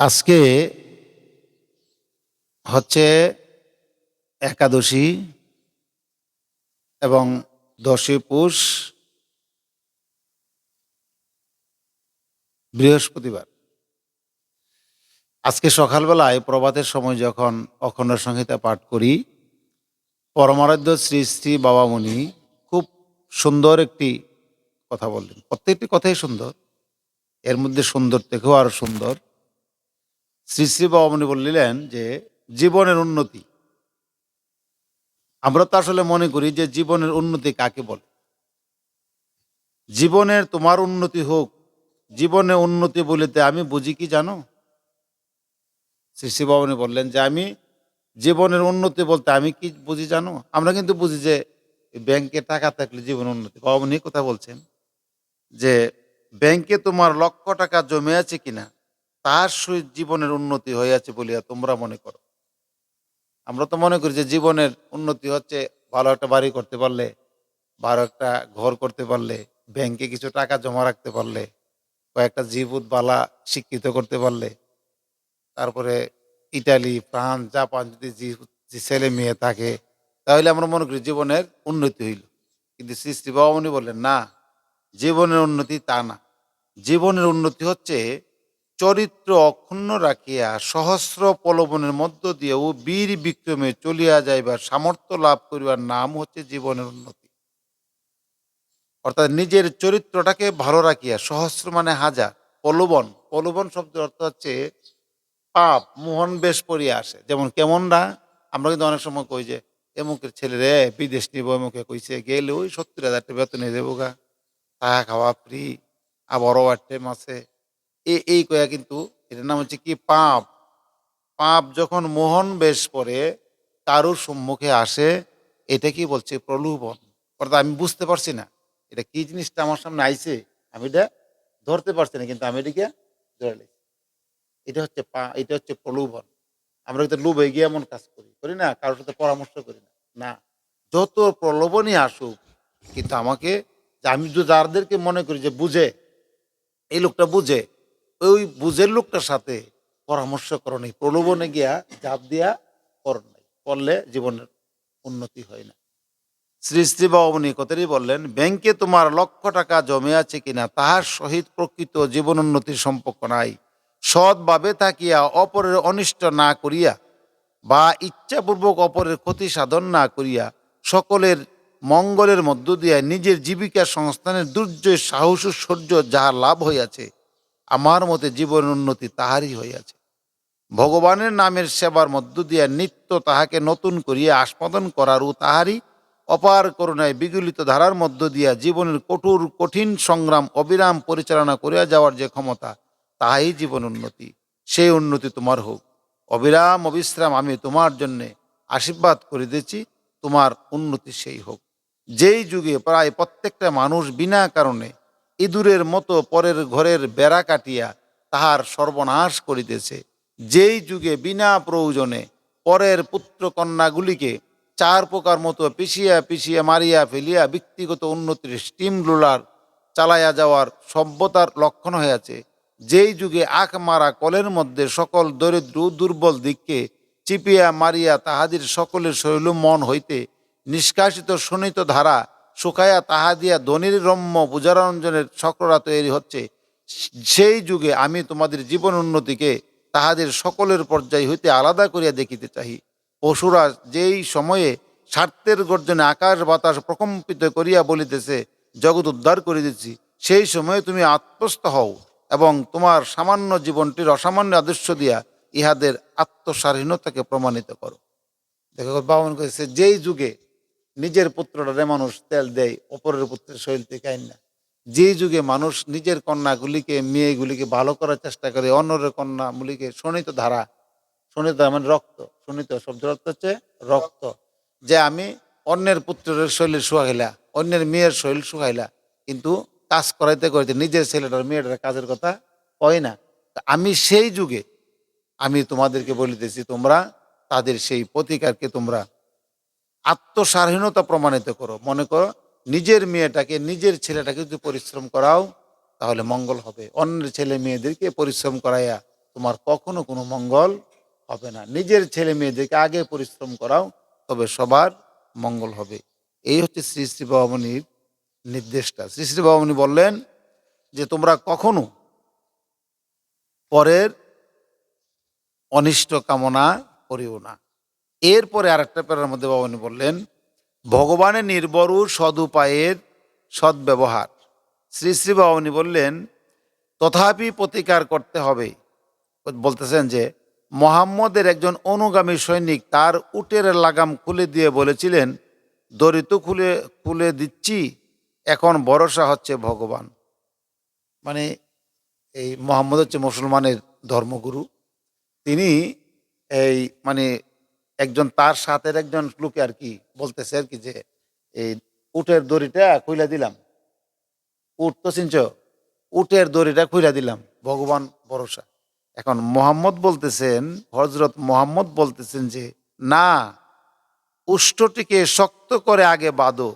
আজকে হচ্ছে একাদশী এবং দশই পুষ বৃহস্পতিবার। আজকে সকালবেলায় প্রভাতের সময় যখন অখণ্ড সংহিতা পাঠ করি, পরমারাধ্য শ্রী শ্রী বাবামণি খুব সুন্দর একটি কথা বললেন। প্রত্যেকটি কথাই সুন্দর। এর মধ্যে সুন্দর থেকেও আরও সুন্দর। শ্রী শ্রী বাবামণি বললেন যে জীবনের উন্নতি। আমরা তো আসলে মনে করি যে জীবনের উন্নতি কাকে বলে? জীবনের তোমার উন্নতি হোক, জীবনে উন্নতি বলিতে আমি বুঝি কি জানো? শ্রী শ্রী বাবামণি বললেন যে আমি জীবনের উন্নতি বলতে আমি কি বুঝি জানো? আমরা কিন্তু বুঝি যে ব্যাংকে টাকা থাকলে জীবন উন্নতি। বাবামণি কথা বলছেন যে ব্যাংকে তোমার লক্ষ টাকা জমে আছে কিনা? তার সহিত জীবনের উন্নতি হইয়াছে বলিয়া তোমরা মনে করো। আমরা তো মনে করি যে জীবনের উন্নতি হচ্ছে ভালো একটা বাড়ি করতে পারলে, ভালো একটা ঘর করতে পারলে ব্যাংকে কিছু টাকা জমা রাখতে পারলে, কয়েকটা জীবুত বালা শিক্ষিত করতে পারলে, তারপরে ইটালি, ফ্রান্স, জাপান যদি ছেলে মেয়ে থাকে, তাহলে আমরা মনে করি জীবনের উন্নতি হইল। কিন্তু শ্রী বাবামণি বললেন, না, জীবনের উন্নতি তা না। জীবনের উন্নতি হচ্ছে চরিত্র অক্ষুণ্ণ রাখিয়া সহস্র প্রলোভনের মধ্য দিয়েও বীর বিক্রমে চলিয়া যাইবার সামর্থ্য লাভ করিবার নাম হচ্ছে জীবনের উন্নতি। অর্থাৎ নিজের চরিত্রটাকে ভালো রাখিয়া সহস্র মানে হাজার, প্রলোভন প্রলোভন শব্দের অর্থ হচ্ছে পাপ, মোহন বেশ পড়িয়া আসে। যেমন কেমনরা আমরা কিন্তু অনেক সময় কই যে এমুকের ছেলে রে, বিদেশ নিব এমুকে কইছে, গেলে ওই সত্তর হাজার টাকা বেতনে দেবো গা। থাকা খাওয়া ফ্রি আবার টাইম আছে। এই এই কয়া কিন্তু এটার নাম হচ্ছে কি পাপ। পাপ যখন মোহন বেশ পরে, কারুর সম্মুখে আসে, এটা কি বলছে প্রলোভন? অর্থাৎ আমি বুঝতে পারছি না। এটা কি জিনিসটা আমার সামনে আইছে? আমি এটা ধরতে পারছি না, কিন্তু আমি এটাকে ধরে। এটা হচ্ছে পা, এটা হচ্ছে প্রলোভন। আমরা কিন্তু লোভে গিয়ে এমন কাজ করি করি না, কারোর সাথে পরামর্শ করি না। না, যত প্রলোভনই আসুক, কিন্তু আমাকে, আমি তো যাদেরকে মনে করি যে বুঝে, এই লোকটা বুঝে ওই বুঝের লোকটার সাথে পরামর্শ করো নেই, প্রলোভনে গিয়া জাপ দিয়া করো নাই, করলে জীবনের উন্নতি হয় না। শ্রী শ্রী বাবনী বললেন, ব্যাংকে তোমার লক্ষ টাকা জমে আছে কিনা তাহার সহিত প্রকৃত জীবন উন্নতির সম্পর্ক নাই। সৎভাবে থাকিয়া অপরের অনিষ্ট না করিয়া বা ইচ্ছাপূর্বক অপরের ক্ষতি সাধন না করিয়া সকলের মঙ্গলের মধ্য দিয়া নিজের জীবিকা সংস্থানের দুর্জয় সাহস ও শৌর্য যাহা লাভ হইয়াছে আমার মতে জীবন উন্নতি তাহারই হইয়াছে। ভগবানের নামের সেবার মধ্য দিয়া নিত্য তাহাকে নতুন করিয়া আস্বাদন করারও তাহারই অপার করুণায় বিগলিত ধারার মধ্য দিয়া জীবনের কঠোর, কঠিন সংগ্রাম, অবিরাম পরিচালনা করিয়া যাওয়ার যে ক্ষমতা, তাহাই জীবন উন্নতি। সেই উন্নতি তোমার হোক। অবিরাম অবিশ্রাম আমি তোমার জন্যে আশীর্বাদ করিতেছি, তোমার উন্নতি সেই হোক। যেই যুগে প্রায় প্রত্যেকটা মানুষ বিনা কারণে ইঁদুরের মতো পরের ঘরের বেড়া কাটিয়া তাহার সর্বনাশ করিতেছে। যেই যুগে বিনা প্রয়োজনে পরের পুত্র কন্যাগুলিকে চার প্রকার মতো পিছিয়া পিছিয়া মারিয়া ফেলিয়া ব্যক্তিগত উন্নতির স্টিম রোলার চালাইয়া যাওয়ার সভ্যতার লক্ষণ হয়েছে যেই যুগে আখ মারা কলের মধ্যে সকল দরিদ্র দুর্বল দিককে চিপিয়া মারিয়া তাহাদের সকলের শৈল মন হইতে নিষ্কাশিত শোণিত ধারা শুকাইয়া তাহা দিয়া ধনির রম্য পূজারঞ্জনের চক্ররা তৈরি হচ্ছে। সেই যুগে আমি তোমাদের জীবন উন্নতিকে তাহাদের সকলের পর্যায় হইতে আলাদা করিয়া দেখিতে চাহি। পশুরা যেই সময়ে স্বার্থের গর্জনে আকাশ বাতাস প্রকম্পিত করিয়া বলিতেছে, জগৎ উদ্ধার করিতেছি সেই সময়ে তুমি আত্মস্থ হও এবং তোমার সামান্য জীবনটির অসামান্য আদর্শ দিয়া ইহাদের আত্মস্বাধীনতাকে প্রমাণিত করো। দেখো বাবন করেছে যেই যুগে নিজের পুত্রটারে মানুষ তেল দেয় অপরের পুত্রের শরীর থেকে না। যে যুগে মানুষ নিজের কন্যাগুলিকে, মেয়েগুলিকে ভালো করার চেষ্টা করে, অন্যের কন্যাগুলিকে শোণিত ধারা শোণিত ধারা মানে রক্ত, শোণিত শব্দ অর্থ হচ্ছে রক্ত, যে আমি অন্যের পুত্রের শরীর শুকাইলা, অন্যের মেয়ের শরীর শুকাইলা, কিন্তু কাজ করাইতে করাইতে নিজের ছেলেটার মেয়েটার কাজের কথা কয় না। আমি সেই যুগে, আমি তোমাদেরকে বলিতেছি, তোমরা তাদের সেই প্রতিকারকে তোমরা আত্মস্বাধীনতা প্রমাণিত করো। মনে করো নিজের মেয়েটাকে, নিজের ছেলেটাকে যদি পরিশ্রম করাও, তাহলে মঙ্গল হবে। অন্যের ছেলে মেয়েদেরকে পরিশ্রম করাইয়া তোমার কখনো কোনো মঙ্গল হবে না। নিজের ছেলে মেয়েদেরকে আগে পরিশ্রম করাও, তবে সবার মঙ্গল হবে। এই হচ্ছে শ্রী শ্রী বাবামণির নির্দেশটা। শ্রী শ্রী বাবামণি বললেন যে, তোমরা কখনো পরের অনিষ্ট কামনা করিও না। এরপরে আরেকটা প্যারার মধ্যে বাবানি বললেন, ভগবানের নির্বরু সদুপায়ের সদ্ব্যবহার। শ্রী শ্রী বাবানি বললেন, তথাপি প্রতিকার করতে হবে। বলতেছেন যে, মোহাম্মদের একজন অনুগামী সৈনিক তার উটের লাগাম খুলে দিয়ে বলেছিলেন দড়ি তো খুলে খুলে দিচ্ছি, এখন ভরসা হচ্ছে ভগবান। মানে এই মোহাম্মদ হচ্ছে মুসলমানের ধর্মগুরু। তিনি এই মানে একজন তার সাথের একজন লোকে আর কি বলতেছে আর কি যে, এই উটের দড়িটা খুইলা দিলাম। উট তো চিনছ? উটের দড়িটা খুইলা দিলাম। ভগবান ভরসা। এখন মোহাম্মদ বলতেছেন হজরত মোহাম্মদ বলতেছেন যে, না, উষ্টটিকে শক্ত করে আগে বাঁধো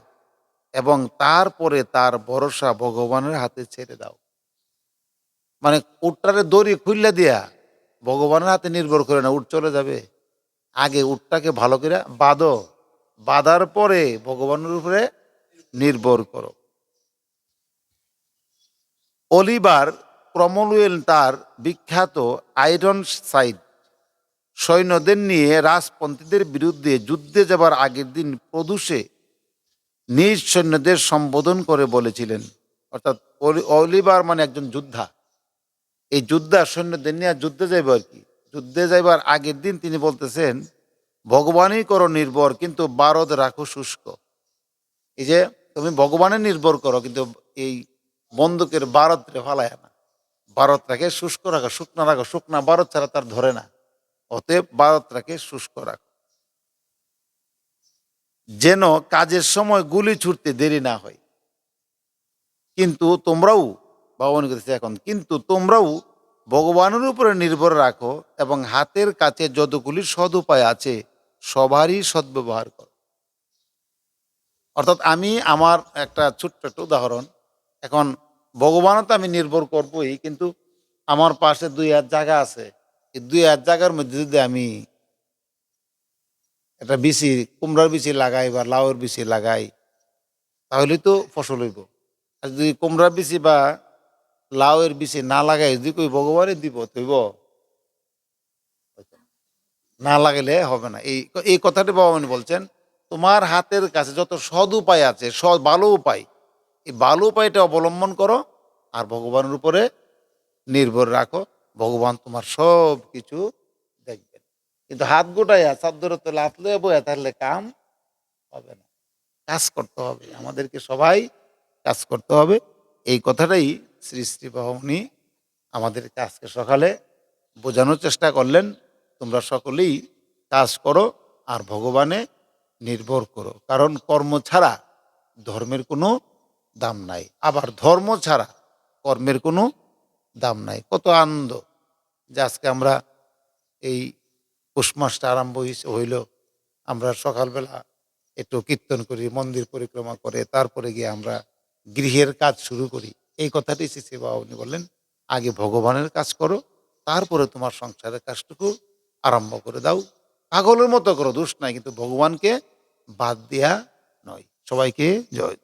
এবং তারপরে তার ভরসা ভগবানের হাতে ছেড়ে দাও। মানে উটটারে দড়ি খুললে দিয়া ভগবানের হাতে নির্ভর করে না, উট চলে যাবে? আগে উটটাকে ভালো করে বাঁধো। বাঁধার পরে ভগবানের উপরে নির্ভর করো। অলিভার ক্রমলুয়েল তার বিখ্যাত আয়রন সাইড সৈন্যদের নিয়ে রাজপন্থীদের বিরুদ্ধে যুদ্ধে যাবার আগের দিন প্রদূষে নিজ সৈন্যদের সম্বোধন করে বলেছিলেন। অর্থাৎ অলি- অলিভার মানে একজন যোদ্ধা। এই যোদ্ধা সৈন্যদের নিয়ে যুদ্ধে যাইব আর কি। যুদ্ধে যাইবার আগের দিন তিনি বলতেছেন, ভগবানই করো নির্ভর, কিন্তু বারদ রাখো শুষ্ক। এই যে, তুমি ভগবানের নির্ভর করো, কিন্তু এই বন্দুকের বারদরে ফালায় না। বারদটাকে শুষ্ক রাখো, শুকনা রাখো, শুকনা বারদ ছাড়া তার ধরে না। অতএব বারদটাকে শুষ্ক রাখো। যেন কাজের সময় গুলি ছুটতে দেরি না হয়। কিন্তু তোমরাও ভগবান করতেছে এখন, কিন্তু তোমরাও ভগবানের উপরে নির্ভর রাখো এবং হাতের কাছে যতগুলি সদুপায় আছে, সবারই সদ্ব্যবহার করো। অর্থাৎ আমি আমার একটা ছোট্ট একটা উদাহরণ। এখন ভগবানও তো আমি নির্ভর করবই, কিন্তু আমার পাশে দুই হাত জায়গা আছে। এই দুই হাত জায়গার মধ্যে যদি আমি একটা বিচি, কুমড়ার বিচি লাগাই বা লাউয়ের বিচি লাগাই, তাহলে তো ফসল হইব। আর যদি কুমড়ার বিচি বা লাউয়ের বিষে না লাগাই যদি কই ভগবানের দিব তৈব না লাগাইলে হবে না। এই এই কথাটি ভগবান বলছেন, তোমার হাতের কাছে যত সদ উপায় আছে, সৎ ভালো উপায়, এই ভালো উপায়টা অবলম্বন করো আর ভগবানের উপরে নির্ভর রাখো। ভগবান তোমার সব কিছু দেখবেন। কিন্তু হাত গোটাইয়া চাদরে তো লাতলে বয়া তাহলে কাম হবে না। কাজ করতে হবে। আমাদেরকে সবাই কাজ করতে হবে। এই কথাটাই শ্রী শ্রী বাহনী আমাদেরকে আজকে সকালে বোঝানোর চেষ্টা করলেন, তোমরা সকলেই কাজ করো আর ভগবানে নির্ভর করো, কারণ কর্ম ছাড়া ধর্মের কোনো দাম নাই। আবার ধর্ম ছাড়া কর্মের কোনো দাম নাই। কত আনন্দ যে আজকে আমরা এই পৌষ মাসটা আরম্ভ হইল। আমরা সকালবেলা একটু কীর্তন করি, মন্দির পরিক্রমা করে, তারপরে গিয়ে আমরা গৃহের কাজ শুরু করি। এই কথাটি শ্রী বাবা উনি বললেন, আগে ভগবানের কাজ করো, তারপরে তোমার সংসারের কাজটুকু আরম্ভ করে দাও। পাগলের মতো করো, দোষ নাই, কিন্তু ভগবানকে বাদ দেয়া নয়। সবাইকে জয়।